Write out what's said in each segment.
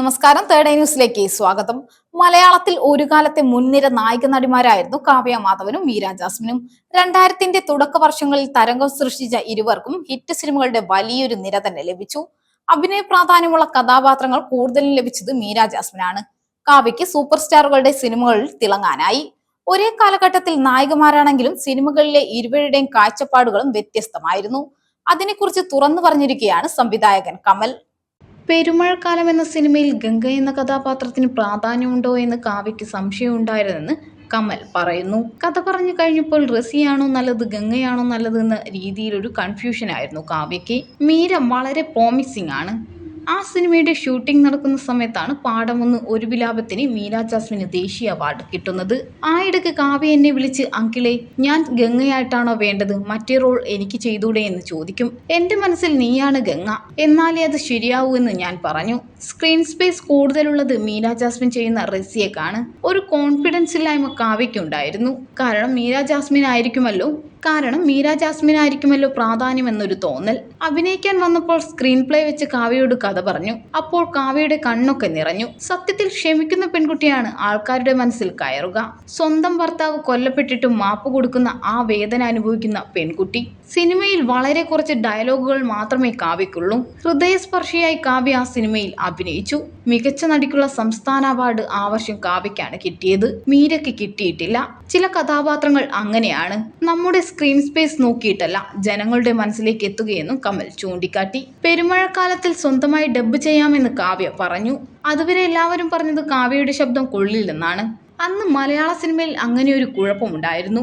നമസ്കാരം. തേർഡ് ന്യൂസിലേക്ക് സ്വാഗതം. മലയാളത്തിൽ ഒരു കാലത്തെ മുൻനിര നായിക നടിമാരായിരുന്നു കാവ്യ മാധവനും മീര ജാസ്മിനും. രണ്ടായിരത്തിന്റെ തുടക്ക വർഷങ്ങളിൽ തരംഗം സൃഷ്ടിച്ച ഇരുവർക്കും ഹിറ്റ് സിനിമകളുടെ വലിയൊരു നിര തന്നെ ലഭിച്ചു. അഭിനയ പ്രാധാന്യമുള്ള കഥാപാത്രങ്ങൾ കൂടുതലും ലഭിച്ചത് മീര ജാസ്മിനാണ്. കാവ്യയ്ക്ക് സൂപ്പർ സ്റ്റാറുകളുടെ സിനിമകളിൽ തിളങ്ങാനായി. ഒരേ കാലഘട്ടത്തിൽ നായികമാരാണെങ്കിലും സിനിമകളിലെ ഇരുവരുടെയും കാഴ്ചപ്പാടുകളും വ്യത്യസ്തമായിരുന്നു. അതിനെക്കുറിച്ച് തുറന്നു പറഞ്ഞിരിക്കുകയാണ് സംവിധായകൻ കമൽ. പെരുമഴക്കാലം എന്ന സിനിമയിൽ ഗംഗ എന്ന കഥാപാത്രത്തിന് പ്രാധാന്യമുണ്ടോ എന്ന് കാവ്യയ്ക്ക് സംശയമുണ്ടായിരുന്നെന്ന് കമൽ പറയുന്നു. കഥ പറഞ്ഞു കഴിഞ്ഞപ്പോൾ റസിയാണോ നല്ലത് ഗംഗയാണോ നല്ലത് എന്ന രീതിയിലൊരു കൺഫ്യൂഷൻ ആയിരുന്നു കാവ്യയ്ക്ക്. മീര വളരെ പ്രോമിസിംഗ് ആണ്. ആ സിനിമയുടെ ഷൂട്ടിംഗ് നടക്കുന്ന സമയത്താണ് പാടമൊന്ന് ഒരു വിലാപത്തിന് മീര ജാസ്മിന് ദേശീയ അവാർഡ് കിട്ടുന്നത്. ആയിടക്ക് കാവ്യ എന്നെ വിളിച്ച് അങ്കിളെ ഞാൻ ഗംഗയായിട്ടാണോ വേണ്ടത്? മറ്റേ റോൾ എനിക്ക് ചെയ്തൂടെ? എന്ന് ചോദിക്കും. എന്റെ മനസ്സിൽ നീയാണ് ഗംഗ. എന്നാലേ അത് ശരിയാവൂ എന്ന് ഞാൻ പറഞ്ഞു. സ്ക്രീൻ സ്പേസ് കൂടുതലുള്ളത് മീര ജാസ്മിൻ ചെയ്യുന്ന റസിയക്കാണ്. ഒരു കോൺഫിഡൻസ് ഇല്ലായ്മ കാവ്യയ്ക്കുണ്ടായിരുന്നു. കാരണം മീര ജാസ്മിൻ ആയിരിക്കുമല്ലോ കാരണം മീര ജാസ്മിൻ ആയിരിക്കുമല്ലോ പ്രാധാന്യം എന്നൊരു തോന്നൽ. അഭിനയിക്കാൻ വന്നപ്പോൾ സ്ക്രീൻ പ്ലേ വെച്ച് കാവ്യയോട് കഥ പറഞ്ഞു. അപ്പോൾ കാവ്യയുടെ കണ്ണൊക്കെ നിറഞ്ഞു. സത്യത്തിൽ ക്ഷമിക്കുന്ന പെൺകുട്ടിയാണ് ആൾക്കാരുടെ മനസ്സിൽ കയറുക. സ്വന്തം ഭർത്താവ് കൊല്ലപ്പെട്ടിട്ടും മാപ്പ് കൊടുക്കുന്ന ആ വേദന അനുഭവിക്കുന്ന പെൺകുട്ടി. സിനിമയിൽ വളരെ കുറച്ച് ഡയലോഗുകൾ മാത്രമേ കാവ്യക്കുള്ളൂ. ഹൃദയസ്പർശിയായി കാവ്യ ആ സിനിമയിൽ അഭിനയിച്ചു. മികച്ച നടിക്കുള്ള സംസ്ഥാന അവാർഡ് ആ വർഷം കാവ്യക്കാണ് കിട്ടിയത്. മീരയ്ക്ക് കിട്ടിയിട്ടില്ല. ചില കഥാപാത്രങ്ങൾ അങ്ങനെയാണ്. നമ്മുടെ സ്ക്രീൻ സ്പേസ് നോക്കിയിട്ടല്ല ജനങ്ങളുടെ മനസ്സിലേക്ക് എത്തുകയെന്നും കമൽ ചൂണ്ടിക്കാട്ടി. പെരുമഴക്കാലത്തിൽ സ്വന്തമായി ഡബ്ബ് ചെയ്യാമെന്ന് കാവ്യ പറഞ്ഞു. അതുവരെ എല്ലാവരും പറഞ്ഞത് കാവ്യയുടെ ശബ്ദം കൊള്ളില്ലെന്നാണ്. അന്ന് മലയാള സിനിമയിൽ അങ്ങനെ ഒരു കുഴപ്പമുണ്ടായിരുന്നു.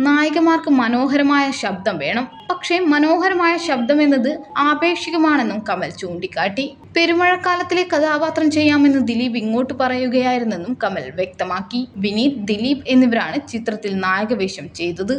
നായികമാർക്ക് മനോഹരമായ ശബ്ദം വേണം. പക്ഷേ മനോഹരമായ ശബ്ദം എന്നത് ആപേക്ഷികമാണെന്നും കമൽ ചൂണ്ടിക്കാട്ടി. പെരുമഴക്കാലത്തിലെ കഥാപാത്രം ചെയ്യാമെന്ന് ദിലീപ് ഇങ്ങോട്ട് പറയുകയായിരുന്നെന്നും കമൽ വ്യക്തമാക്കി. വിനീത് ദിലീപ് എന്നിവരാണ് ചിത്രത്തിൽ നായകവേഷം ചെയ്തത്.